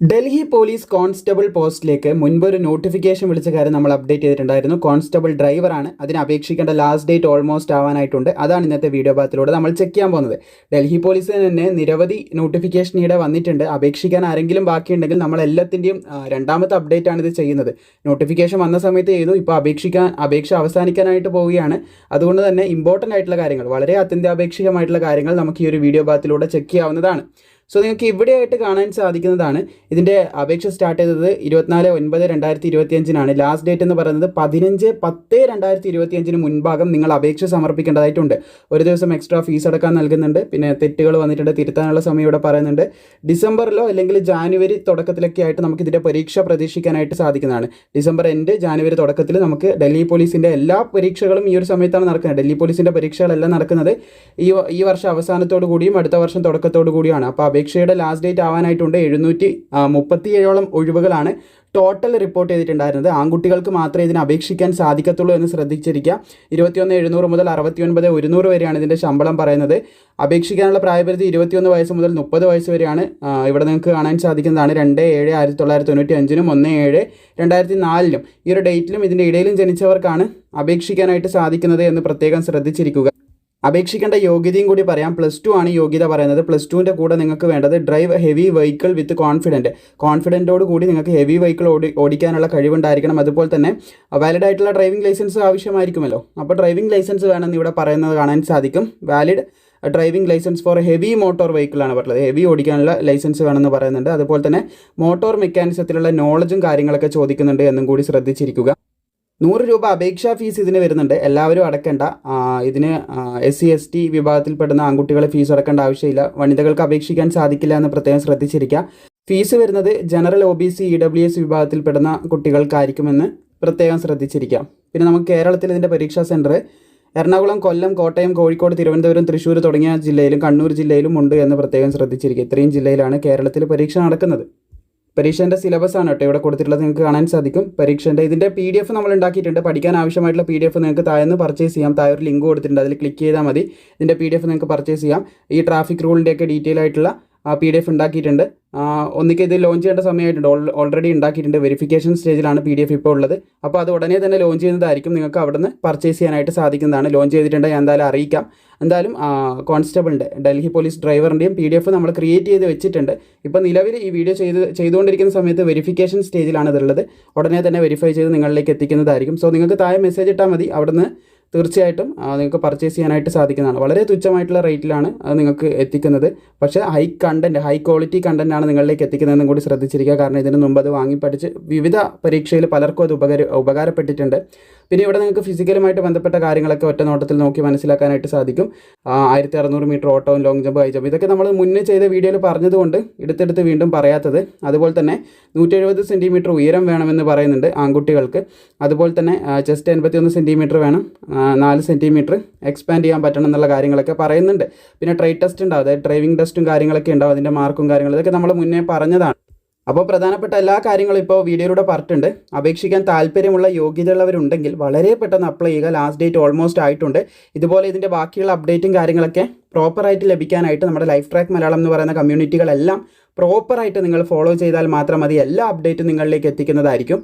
Delhi police constable പോസ്റ്റിലേക്ക് മുൻപ് ഒരു നോട്ടിഫിക്കേഷൻ വിളിച്ച കാര്യം നമ്മൾ അപ്ഡേറ്റ് ചെയ്തിട്ടുണ്ടായിരുന്നു. കോൺസ്റ്റബിൾ ഡ്രൈവറാണ് അതിന് അപേക്ഷിക്കേണ്ട ലാസ്റ്റ് ഡേറ്റ് ഓൾമോസ്റ്റ് ആവാനായിട്ടുണ്ട്. അതാണ് ഇന്നത്തെ വീഡിയോ ഭാഗത്തിലൂടെ നമ്മൾ ചെക്ക് ചെയ്യാൻ പോകുന്നത്. ഡൽഹി പോലീസിന് തന്നെ നിരവധി നോട്ടിഫിക്കേഷൻ ഇവിടെ വന്നിട്ടുണ്ട്. അപേക്ഷിക്കാൻ ആരെങ്കിലും ബാക്കിയുണ്ടെങ്കിൽ നമ്മൾ എല്ലാത്തിന്റെയും രണ്ടാമത്തെ അപ്ഡേറ്റ് ആണ് ഇത് ചെയ്യുന്നത്. നോട്ടിഫിക്കേഷൻ വന്ന സമയത്ത് ചെയ്തു. ഇപ്പോൾ അപേക്ഷിക്കാൻ അപേക്ഷ അവസാനിക്കാനായിട്ട് പോവുകയാണ്. അതുകൊണ്ട് തന്നെ ഇമ്പോർട്ടന്റ് ആയിട്ടുള്ള കാര്യങ്ങൾ വളരെ അത്യന്താപേക്ഷികമായിട്ടുള്ള കാര്യങ്ങൾ നമുക്ക് ഈ ഒരു വീഡിയോ ഭാഗത്തിലൂടെ ചെക്ക് ചെയ്യാവുന്നതാണ്. സോ നിങ്ങൾക്ക് ഇവിടെയായിട്ട് കാണാൻ സാധിക്കുന്നതാണ്. ഇതിന്റെ അപേക്ഷ സ്റ്റാർട്ട് ചെയ്തത് ഇരുപത്തിനാല് ഒൻപത് രണ്ടായിരത്തി ഇരുപത്തിയഞ്ചിനാണ് ലാസ്റ്റ് ഡേറ്റ് എന്ന് പറയുന്നത് പതിനഞ്ച് പത്ത് രണ്ടായിരത്തി ഇരുപത്തിയഞ്ചിന് മുൻഭാഗം നിങ്ങൾ അപേക്ഷ സമർപ്പിക്കേണ്ടതായിട്ടുണ്ട്. ഒരു ദിവസം എക്സ്ട്രാ ഫീസ് അടക്കാൻ നൽകുന്നുണ്ട്. പിന്നെ തെറ്റുകൾ വന്നിട്ടുണ്ട് തിരുത്താനുള്ള സമയം ഇവിടെ പറയുന്നുണ്ട്. ഡിസംബറിലോ അല്ലെങ്കിൽ ജാനുവരി തുടക്കത്തിലൊക്കെ ആയിട്ട് നമുക്ക് ഇതിന്റെ പരീക്ഷ പ്രതീക്ഷിക്കാനായിട്ട് സാധിക്കുന്നതാണ്. ഡിസംബർ എൻഡ് ജാനുവരി തുടക്കത്തിൽ നമുക്ക് ഡൽഹി പോലീസിന്റെ എല്ലാ പരീക്ഷകളും ഈ ഒരു സമയത്താണ് നടക്കുന്നത്. ഡൽഹി പോലീസിന്റെ പരീക്ഷകളെല്ലാം നടക്കുന്നത് ഈ ഈ വർഷം അവസാനത്തോടു കൂടിയും അടുത്ത വർഷം തുടക്കത്തോടു കൂടിയാണ് അപ്പോൾ അപേക്ഷയുടെ ലാസ്റ്റ് ഡേറ്റ് ആവാനായിട്ടുണ്ട്. എഴുന്നൂറ്റി മുപ്പത്തിയേഴോളം ഒഴിവുകളാണ് ടോട്ടൽ റിപ്പോർട്ട് ചെയ്തിട്ടുണ്ടായിരുന്നത്. ആൺകുട്ടികൾക്ക് മാത്രമേ ഇതിന് അപേക്ഷിക്കാൻ സാധിക്കത്തുള്ളൂ എന്ന് ശ്രദ്ധിച്ചിരിക്കുക. ഇരുപത്തിയൊന്ന് എഴുന്നൂറ് മുതൽ അറുപത്തി ഒൻപത് ഒരുന്നൂറ് വരെയാണ് ഇതിന്റെ ശമ്പളം പറയുന്നത്. അപേക്ഷിക്കാനുള്ള പ്രായപരിധി ഇരുപത്തിയൊന്ന് വയസ്സ് മുതൽ മുപ്പത് വയസ്സ് വരെയാണ് ഇവിടെ നിങ്ങൾക്ക് കാണാൻ സാധിക്കുന്നതാണ്. രണ്ട് ഏഴ് ആയിരത്തി തൊള്ളായിരത്തി തൊണ്ണൂറ്റി അഞ്ചിനും ഒന്ന് ഏഴ് രണ്ടായിരത്തി നാലിലും. ഈ ഒരു ഡേറ്റിലും ഇതിന്റെ ഇടയിലും ജനിച്ചവർക്കാണ് അപേക്ഷിക്കാനായിട്ട് സാധിക്കുന്നത് എന്ന് പ്രത്യേകം ശ്രദ്ധിച്ചിരിക്കുക. അപേക്ഷിക്കേണ്ട യോഗ്യതയും കൂടി പറയാം. പ്ലസ് ടു ആണ് യോഗ്യത പറയുന്നത്. പ്ലസ് ടുവിന്റെ കൂടെ നിങ്ങൾക്ക് വേണ്ടത് drive heavy vehicle with confident കോൺഫിഡന്റോട് കൂടി നിങ്ങൾക്ക് ഹെവി വെഹിക്കിൾ ഓടി ഓടിക്കാനുള്ള കഴിവുണ്ടായിരിക്കണം. അതുപോലെ തന്നെ വാലിഡ് ആയിട്ടുള്ള ഡ്രൈവിംഗ് ലൈസൻസ് ആവശ്യമായിരിക്കുമല്ലോ. അപ്പോൾ ഡ്രൈവിംഗ് ലൈസൻസ് വേണമെന്ന് ഇവിടെ പറയുന്നത് കാണാൻ സാധിക്കും. Valid driving licence for heavy motor vehicle ആണ് പറയുന്നത് ഹെവി ഓടിക്കാനുള്ള ലൈസൻസ് വേണമെന്ന് പറയുന്നുണ്ട്. അതുപോലെ തന്നെ മോട്ടോർ മെക്കാനിസത്തിലുള്ള നോളജും കാര്യങ്ങളൊക്കെ ചോദിക്കുന്നുണ്ട് എന്നും കൂടി ശ്രദ്ധിച്ചിരിക്കുക. നൂറ് രൂപ അപേക്ഷാ ഫീസ് ഇതിന് വരുന്നുണ്ട്. എല്ലാവരും അടക്കേണ്ട. ഇതിന് എസ് സി എസ് ടി വിഭാഗത്തിൽപ്പെടുന്ന ആൺകുട്ടികളെ ഫീസ് അടക്കേണ്ട ആവശ്യമില്ല. വനിതകൾക്ക് അപേക്ഷിക്കാൻ സാധിക്കില്ല എന്ന് പ്രത്യേകം ശ്രദ്ധിച്ചിരിക്കുക. ഫീസ് വരുന്നത് general O B C E W S വിഭാഗത്തിൽപ്പെടുന്ന കുട്ടികൾക്കായിരിക്കുമെന്ന് പ്രത്യേകം ശ്രദ്ധിച്ചിരിക്കാം. പിന്നെ നമുക്ക് കേരളത്തിൽ ഇതിന്റെ പരീക്ഷാ സെന്റർ എറണാകുളം കൊല്ലം കോട്ടയം കോഴിക്കോട് തിരുവനന്തപുരം തൃശ്ശൂർ തുടങ്ങിയ ജില്ലയിലും കണ്ണൂർ ജില്ലയിലും ഉണ്ട് എന്ന് പ്രത്യേകം ശ്രദ്ധിച്ചിരിക്കുക. ഇത്രയും ജില്ലയിലാണ് കേരളത്തിൽ പരീക്ഷ നടക്കുന്നത്. പരീക്ഷേന്റെ സിലബസ് ആണ് കേട്ടോ ഇവിടെ കൊടുത്തിട്ടുള്ളത്. നിങ്ങൾക്ക് കാണാൻ സാധിക്കും. പരീക്ഷേന്റെ ഇതിന്റെ പി ഡി എഫ് നമ്മൾ ഉണ്ടാക്കിയിട്ടുണ്ട്. പഠിക്കാൻ ആവശ്യമായിട്ടുള്ള പി ഡി എഫ് നിങ്ങൾക്ക് താഴെന്ന് പർച്ചേസ് ചെയ്യാം. താഴെ ഒരു ലിങ്ക് കൊടുത്തിട്ടുണ്ട്. അതിൽ ക്ലിക്ക് ചെയ്താൽ മതി. ഇതിന്റെ പി ഡി എഫ് നിങ്ങൾക്ക് പർച്ചേസ് ചെയ്യാം. ഈ ട്രാഫിക് റൂളിന്റെയൊക്കെ ഡീറ്റെയിൽ ആയിട്ടുള്ള പി ഡി എഫ് ഉണ്ടാക്കിയിട്ടുണ്ട്. ഒന്നിക്ക് ഇത് ലോഞ്ച് ചെയ്യേണ്ട സമയമായിട്ടുണ്ട്. ഓൾറെഡി ഉണ്ടാക്കിയിട്ടുണ്ട്. വെരിഫിക്കേഷൻ സ്റ്റേജിലാണ് പി ഡി എഫ് ഇപ്പോൾ ഉള്ളത്. അപ്പോൾ അത് ഉടനെ തന്നെ ലോഞ്ച് ചെയ്യുന്നതായിരിക്കും. നിങ്ങൾക്ക് അവിടുന്ന് പർച്ചേസ് ചെയ്യാനായിട്ട് സാധിക്കുന്നതാണ്. ലോഞ്ച് ചെയ്തിട്ടുണ്ട് ഞാൻ എന്തായാലും അറിയിക്കാം. എന്തായാലും കോൺസ്റ്റബിളിന്റെ ഡൽഹി പോലീസ് ഡ്രൈവറിന്റെയും പി ഡി എഫ് നമ്മൾ ക്രിയേറ്റ് ചെയ്ത് വെച്ചിട്ടുണ്ട്. ഇപ്പോൾ നിലവിൽ ഈ വീഡിയോ ചെയ്ത് ചെയ്തുകൊണ്ടിരിക്കുന്ന സമയത്ത് വെരിഫിക്കേഷൻ സ്റ്റേജിലാണ് ഇതുള്ളത് ഉടനെ തന്നെ വെരിഫൈ ചെയ്ത് നിങ്ങളിലേക്ക് എത്തിക്കുന്നതായിരിക്കും. സോ നിങ്ങൾക്ക് താഴെ മെസ്സേജ് ഇട്ടാൽ മതി. അവിടുന്ന് തീർച്ചയായിട്ടും നിങ്ങൾക്ക് പർച്ചേസ് ചെയ്യാനായിട്ട് സാധിക്കുന്നതാണ്. വളരെ തുച്ഛമായിട്ടുള്ള റേറ്റിലാണ് അത് നിങ്ങൾക്ക് എത്തിക്കുന്നത്. പക്ഷേ ഹൈ കണ്ടന്റ് ഹൈ ക്വാളിറ്റി കണ്ടന്റാണ് ആണ് നിങ്ങളിലേക്ക് എത്തിക്കുന്നതെന്നും കൂടി ശ്രദ്ധിച്ചിരിക്കുക. കാരണം ഇതിന് മുമ്പ് അത് വാങ്ങി പഠിച്ച് വിവിധ പരീക്ഷയിൽ പലർക്കും അത് ഉപകാര ഉപകാരപ്പെട്ടിട്ടുണ്ട്. പിന്നെ ഇവിടെ നിങ്ങൾക്ക് ഫിസിക്കലുമായിട്ട് ബന്ധപ്പെട്ട കാര്യങ്ങളൊക്കെ ഒറ്റ നോട്ടത്തിൽ നോക്കി മനസ്സിലാക്കാനായിട്ട് സാധിക്കും. ആയിരത്തി അറുന്നൂറ് മീറ്റർ ഓട്ടവും ലോങ് ജമ്പ് ഹൈ ജമ്പ് ഇതൊക്കെ നമ്മൾ മുന്നേ ചെയ്ത വീഡിയോയിൽ പറഞ്ഞതുകൊണ്ട് എടുത്തെടുത്ത് വീണ്ടും പറയാത്തത്. അതുപോലെ തന്നെ നൂറ്റി എഴുപത് സെന്റിമീറ്റർ ഉയരം വേണമെന്ന് പറയുന്നുണ്ട് ആൺകുട്ടികൾക്ക്. അതുപോലെ തന്നെ ചെസ്റ്റ് എൺപത്തിയൊന്ന് സെന്റിമീറ്റർ വേണം. നാല് സെന്റിമീറ്റർ എക്സ്പാൻഡ് ചെയ്യാൻ പറ്റണം എന്നുള്ള കാര്യങ്ങളൊക്കെ പറയുന്നുണ്ട്. പിന്നെ ട്രൈ ടെസ്റ്റ് ഉണ്ടാവും. അതായത് ഡ്രൈവിംഗ് ടെസ്റ്റും കാര്യങ്ങളൊക്കെ ഉണ്ടാവും. അതിന്റെ മാർക്കും കാര്യങ്ങളും ഇതൊക്കെ നമ്മൾ മുന്നേ പറഞ്ഞതാണ്. അപ്പോൾ പ്രധാനപ്പെട്ട എല്ലാ കാര്യങ്ങളും ഇപ്പോൾ വീഡിയോയിലൂടെ പറഞ്ഞിട്ടുണ്ട്. അപേക്ഷിക്കാൻ താല്പര്യമുള്ള യോഗ്യതയുള്ളവരുണ്ടെങ്കിൽ വളരെ പെട്ടെന്ന് അപ്ലൈ ചെയ്യുക. ലാസ്റ്റ് ഡേറ്റ് ഓൾമോസ്റ്റ് ആയിട്ടുണ്ട്. ഇതുപോലെ ഇതിന്റെ ബാക്കിയുള്ള അപ്ഡേറ്റും കാര്യങ്ങളൊക്കെ പ്രോപ്പറായിട്ട് ലഭിക്കാനായിട്ട് നമ്മുടെ ലൈഫ് ട്രാക്ക് മലയാളം എന്ന് പറയുന്ന കമ്മ്യൂണിറ്റികളെല്ലാം പ്രോപ്പറായിട്ട് നിങ്ങൾ ഫോളോ ചെയ്താൽ മാത്രം മതി. എല്ലാ അപ്ഡേറ്റും നിങ്ങളിലേക്ക് എത്തിക്കുന്നതായിരിക്കും.